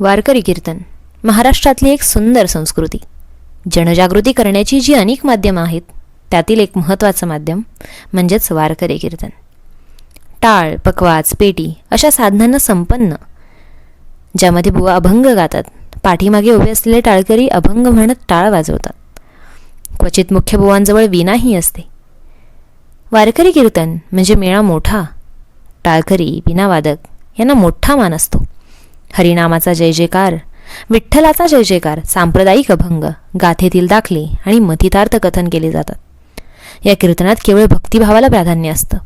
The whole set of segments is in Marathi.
वारकरी कीर्तन महाराष्ट्रातली एक सुंदर संस्कृती. जनजागृती करण्याची जी अनेक माध्यमं आहेत त्यातील एक महत्त्वाचं माध्यम म्हणजेच वारकरी कीर्तन. टाळ पकवाज पेटी अशा साधनांना संपन्न ज्यामध्ये बुवा अभंग गातात पाठीमागे उभे असलेले टाळकरी अभंग म्हणत टाळ वाजवतात. क्वचित मुख्य बुवांजवळ विनाही असते. वारकरी कीर्तन म्हणजे मेळा मोठा टाळकरी विनावादक यांना मोठा मान असतो. हरिनामाचा जय जयकार विठ्ठलाचा जय जयकार सांप्रदायिक अभंग गाथेतील दाखले आणि मथितार्थ कथन केले जातात. या कीर्तनात केवळ भक्तिभावाला प्राधान्य असतं.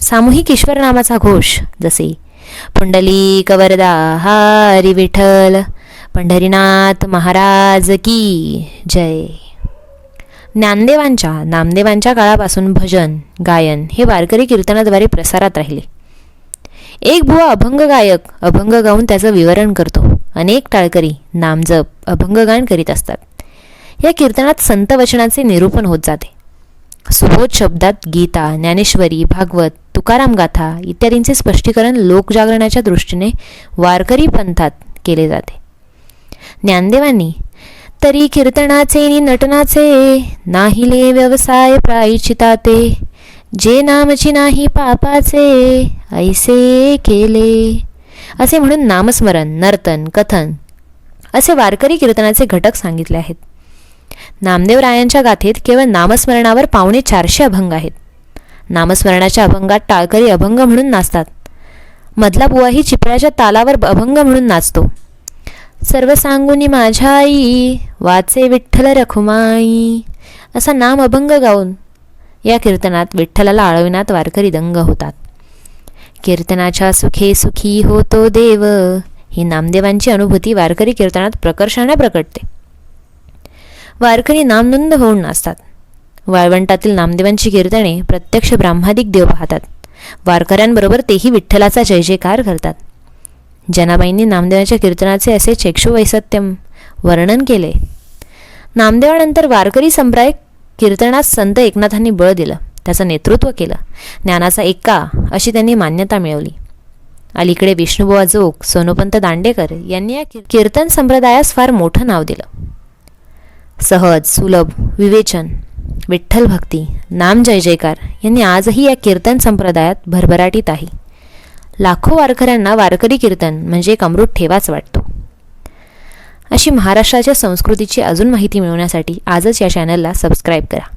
सामूहिक ईश्वरनामाचा घोष जसे पुंडली कवरदा हारी विठ्ठल पंढरीनाथ महाराज की जय. ज्ञानदेवांच्या नामदेवांच्या काळापासून भजन गायन हे वारकरी कीर्तनाद्वारे प्रसारात राहिले. एक बुवा अभंग गायक अभंग गाऊन त्याचं विवरण करतो. अनेक टाळकरी नामजप अभंगगान करीत असतात. या कीर्तनात संत वचनाचे निरूपण होत जाते. सुबोध शब्दात गीता ज्ञानेश्वरी भागवत तुकाराम गाथा इत्यादींचे स्पष्टीकरण लोकजागरणाच्या दृष्टीने वारकरी पंथात केले जाते. ज्ञानदेवांनी तरी कीर्तनाचे नि नटनाचे नाहिले व्यवसाय प्रायचिताते जे नामची नाही पापाचे ऐसे केले असे म्हणून नामस्मरण नर्तन कथन असे वारकरी कीर्तनाचे घटक सांगितले आहेत. नामदेवरायांच्या गाथेत केवळ नामस्मरणावर पावणे चारशे अभंग आहेत. नामस्मरणाच्या अभंगात टाळकरी अभंग म्हणून नाचतात. मधला बुवाही चिपळ्याच्या तालावर अभंग म्हणून नाचतो. सर्व सांगुनी माझ्या आई वाचे विठ्ठल रखुमाई असा नाम अभंग गाऊन या कीर्तनात विठ्ठलाला आळविण्यात वारकरी दंग होतात. कीर्तनाच्या सुखे सुखी होतो देव. ही नामदेवांची अनुभूती वारकरी कीर्तनात प्रकर्षाने प्रकटते. वारकरी नामनंद होऊन नाचतात. वाळवंटातील नामदेवांची कीर्तने प्रत्यक्ष ब्राह्मादिक देव पाहतात. वारकऱ्यांबरोबर तेही विठ्ठलाचा जय जयकार करतात. जनाबाईंनी नामदेवाच्या कीर्तनाचे असे चेक्षु वैसत्यम वर्णन केले. नामदेवानंतर वारकरी संप्राय कीर्तनास संत एकनाथांनी बळ दिलं. त्याचं नेतृत्व केलं. ज्ञानाचा एक्का अशी त्यांनी मान्यता मिळवली. अलीकडे विष्णुबुवा जोग सोनोपंत दांडेकर यांनी या कीर्तन संप्रदायास फार मोठं नाव दिलं. सहज सुलभ विवेचन विठ्ठल भक्ती नाम जय जयकार यांनी आजही या कीर्तन संप्रदायात भरभराटीत आहे. लाखो वारकऱ्यांना वारकरी कीर्तन म्हणजे एक अमृत ठेवाच वाटतो. अशी महाराष्ट्राच्या संस्कृतीची अजून माहिती मिळवण्यासाठी आजच या चॅनलला सबस्क्राईब करा.